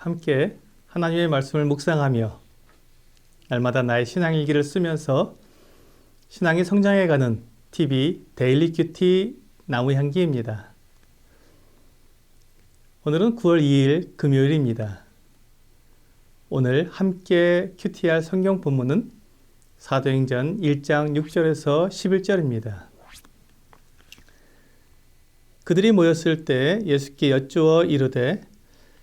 함께 하나님의 말씀을 묵상하며 날마다 나의 신앙 일기를 쓰면서 신앙이 성장해가는 TV 데일리 큐티 나무 향기입니다. 오늘은 9월 2일 금요일입니다. 오늘 함께 큐티할 성경 본문은 사도행전 1장 6절에서 11절입니다. 그들이 모였을 때 예수께 여쭈어 이르되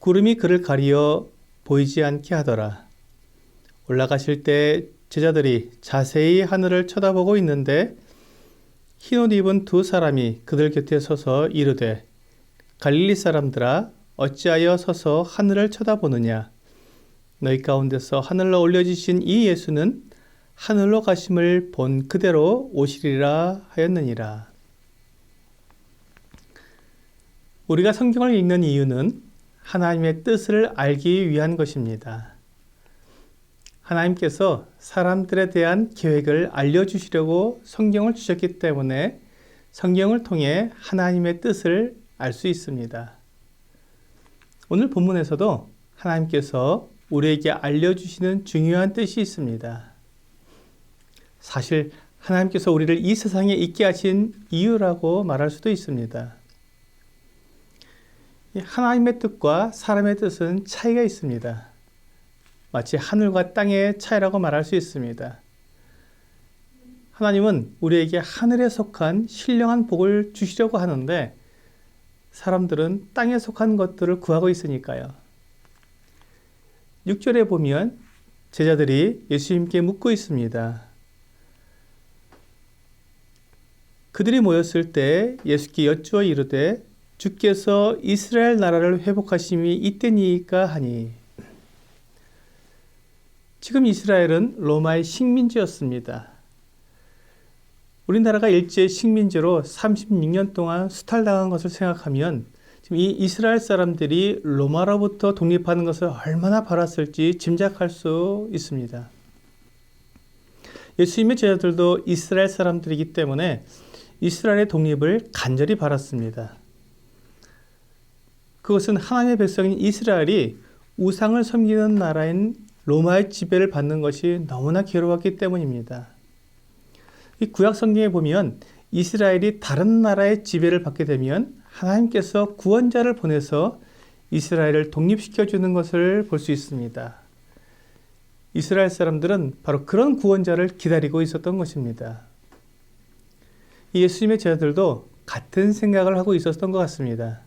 구름이 그를 가리어 보이지 않게 하더라. 올라가실 때 제자들이 자세히 하늘을 쳐다보고 있는데 흰 옷 입은 두 사람이 그들 곁에 서서 이르되 갈릴리 사람들아 어찌하여 서서 하늘을 쳐다보느냐 너희 가운데서 하늘로 올려지신 이 예수는 하늘로 가심을 본 그대로 오시리라 하였느니라. 우리가 성경을 읽는 이유는 하나님의 뜻을 알기 위한 것입니다. 하나님께서 사람들에 대한 계획을 알려주시려고 성경을 주셨기 때문에 성경을 통해 하나님의 뜻을 알 수 있습니다. 오늘 본문에서도 하나님께서 우리에게 알려주시는 중요한 뜻이 있습니다. 사실 하나님께서 우리를 이 세상에 있게 하신 이유라고 말할 수도 있습니다. 하나님의 뜻과 사람의 뜻은 차이가 있습니다. 마치 하늘과 땅의 차이라고 말할 수 있습니다. 하나님은 우리에게 하늘에 속한 신령한 복을 주시려고 하는데 사람들은 땅에 속한 것들을 구하고 있으니까요. 6절에 보면 제자들이 예수님께 묻고 있습니다. 그들이 모였을 때 예수께 여쭈어 이르되 주께서 이스라엘 나라를 회복하심이 이때니까 하니 지금 이스라엘은 로마의 식민지였습니다. 우리나라가 일제 식민지로 36년 동안 수탈당한 것을 생각하면 지금 이 이스라엘 사람들이 로마로부터 독립하는 것을 얼마나 바랐을지 짐작할 수 있습니다. 예수님의 제자들도 이스라엘 사람들이기 때문에 이스라엘의 독립을 간절히 바랐습니다. 그것은 하나님의 백성인 이스라엘이 우상을 섬기는 나라인 로마의 지배를 받는 것이 너무나 괴로웠기 때문입니다. 이 구약 성경에 보면 이스라엘이 다른 나라의 지배를 받게 되면 하나님께서 구원자를 보내서 이스라엘을 독립시켜 주는 것을 볼 수 있습니다. 이스라엘 사람들은 바로 그런 구원자를 기다리고 있었던 것입니다. 예수님의 제자들도 같은 생각을 하고 있었던 것 같습니다.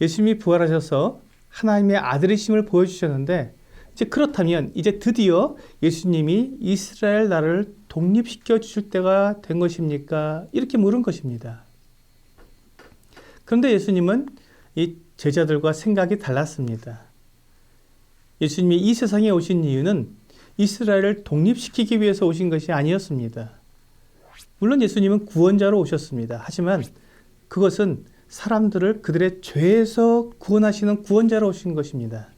예수님이 부활하셔서 하나님의 아들이심을 보여주셨는데 이제 그렇다면 이제 드디어 예수님이 이스라엘 나라를 독립시켜 주실 때가 된 것입니까? 이렇게 물은 것입니다. 그런데 예수님은 이 제자들과 생각이 달랐습니다. 예수님이 이 세상에 오신 이유는 이스라엘을 독립시키기 위해서 오신 것이 아니었습니다. 물론 예수님은 구원자로 오셨습니다. 하지만 그것은 사람들을 그들의 죄에서 구원하시는 구원자로 오신 것입니다.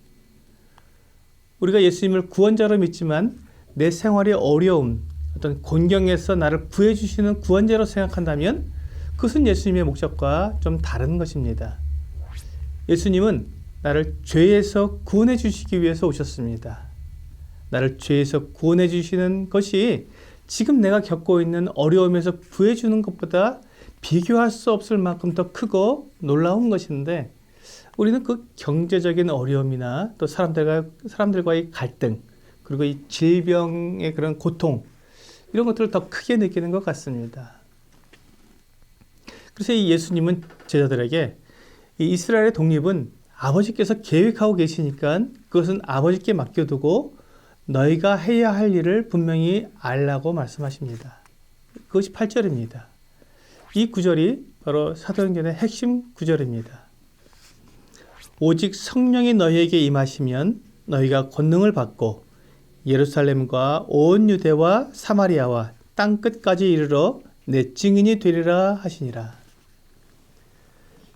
우리가 예수님을 구원자로 믿지만 내 생활의 어려움, 어떤 곤경에서 나를 구해주시는 구원자로 생각한다면 그것은 예수님의 목적과 좀 다른 것입니다. 예수님은 나를 죄에서 구원해 주시기 위해서 오셨습니다. 나를 죄에서 구원해 주시는 것이 지금 내가 겪고 있는 어려움에서 구해 주는 것보다 비교할 수 없을 만큼 더 크고 놀라운 것인데 우리는 그 경제적인 어려움이나 또 사람들과 사람들과의 갈등 그리고 이 질병의 그런 고통 이런 것들을 더 크게 느끼는 것 같습니다. 그래서 이 예수님은 제자들에게 이 이스라엘의 독립은 아버지께서 계획하고 계시니까 그것은 아버지께 맡겨두고 너희가 해야 할 일을 분명히 알라고 말씀하십니다. 그것이 8절입니다. 이 구절이 바로 사도행전의 핵심 구절입니다. 오직 성령이 너희에게 임하시면 너희가 권능을 받고 예루살렘과 온 유대와 사마리아와 땅 끝까지 이르러 내 증인이 되리라 하시니라.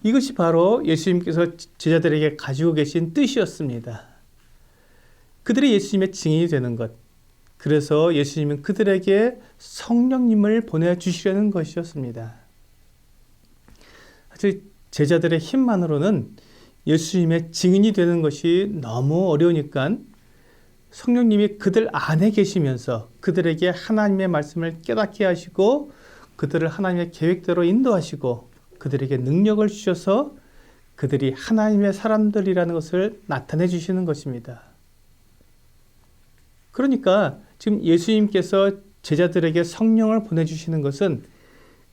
이것이 바로 예수님께서 제자들에게 가지고 계신 뜻이었습니다. 그들이 예수님의 증인이 되는 것. 그래서 예수님은 그들에게 성령님을 보내주시려는 것이었습니다. 사실 제자들의 힘만으로는 예수님의 증인이 되는 것이 너무 어려우니까 성령님이 그들 안에 계시면서 그들에게 하나님의 말씀을 깨닫게 하시고 그들을 하나님의 계획대로 인도하시고 그들에게 능력을 주셔서 그들이 하나님의 사람들이라는 것을 나타내 주시는 것입니다. 그러니까 지금 예수님께서 제자들에게 성령을 보내주시는 것은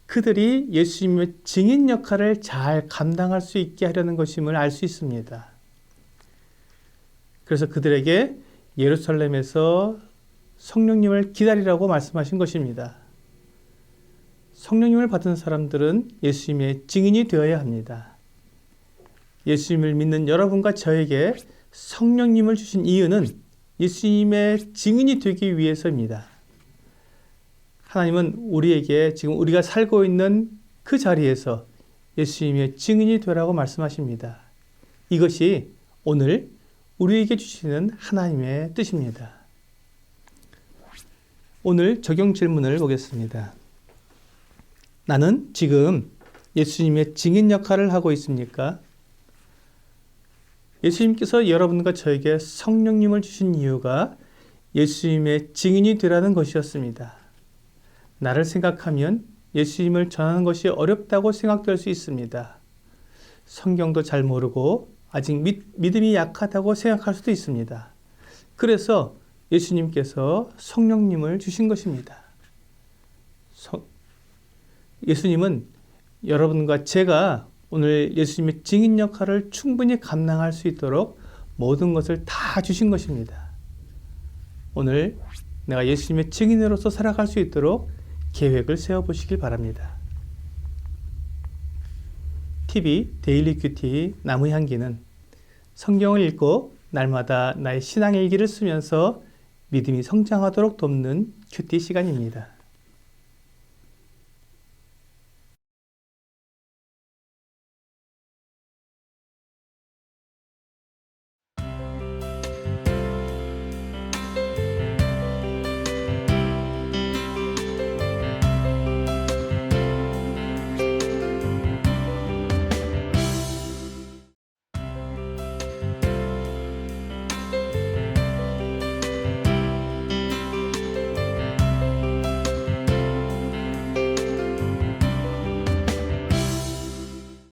그들이 예수님의 증인 역할을 잘 감당할 수 있게 하려는 것임을 알 수 있습니다. 그래서 그들에게 예루살렘에서 성령님을 기다리라고 말씀하신 것입니다. 성령님을 받은 사람들은 예수님의 증인이 되어야 합니다. 예수님을 믿는 여러분과 저에게 성령님을 주신 이유는 예수님의 증인이 되기 위해서입니다. 하나님은 우리에게 지금 우리가 살고 있는 그 자리에서 예수님의 증인이 되라고 말씀하십니다. 이것이 오늘 우리에게 주시는 하나님의 뜻입니다. 오늘 적용 질문을 보겠습니다. 나는 지금 예수님의 증인 역할을 하고 있습니까? 예수님께서 여러분과 저에게 성령님을 주신 이유가 예수님의 증인이 되라는 것이었습니다. 나를 생각하면 예수님을 전하는 것이 어렵다고 생각될 수 있습니다. 성경도 잘 모르고 아직 믿, 믿음이 약하다고 생각할 수도 있습니다. 그래서 예수님께서 성령님을 주신 것입니다. 성, 예수님은 여러분과 제가 오늘 예수님의 증인 역할을 충분히 감당할 수 있도록 모든 것을 다 주신 것입니다. 오늘 내가 예수님의 증인으로서 살아갈 수 있도록 계획을 세워보시길 바랍니다. TV 데일리 큐티 나무 향기는 성경을 읽고 날마다 나의 신앙의 일기를 쓰면서 믿음이 성장하도록 돕는 큐티 시간입니다.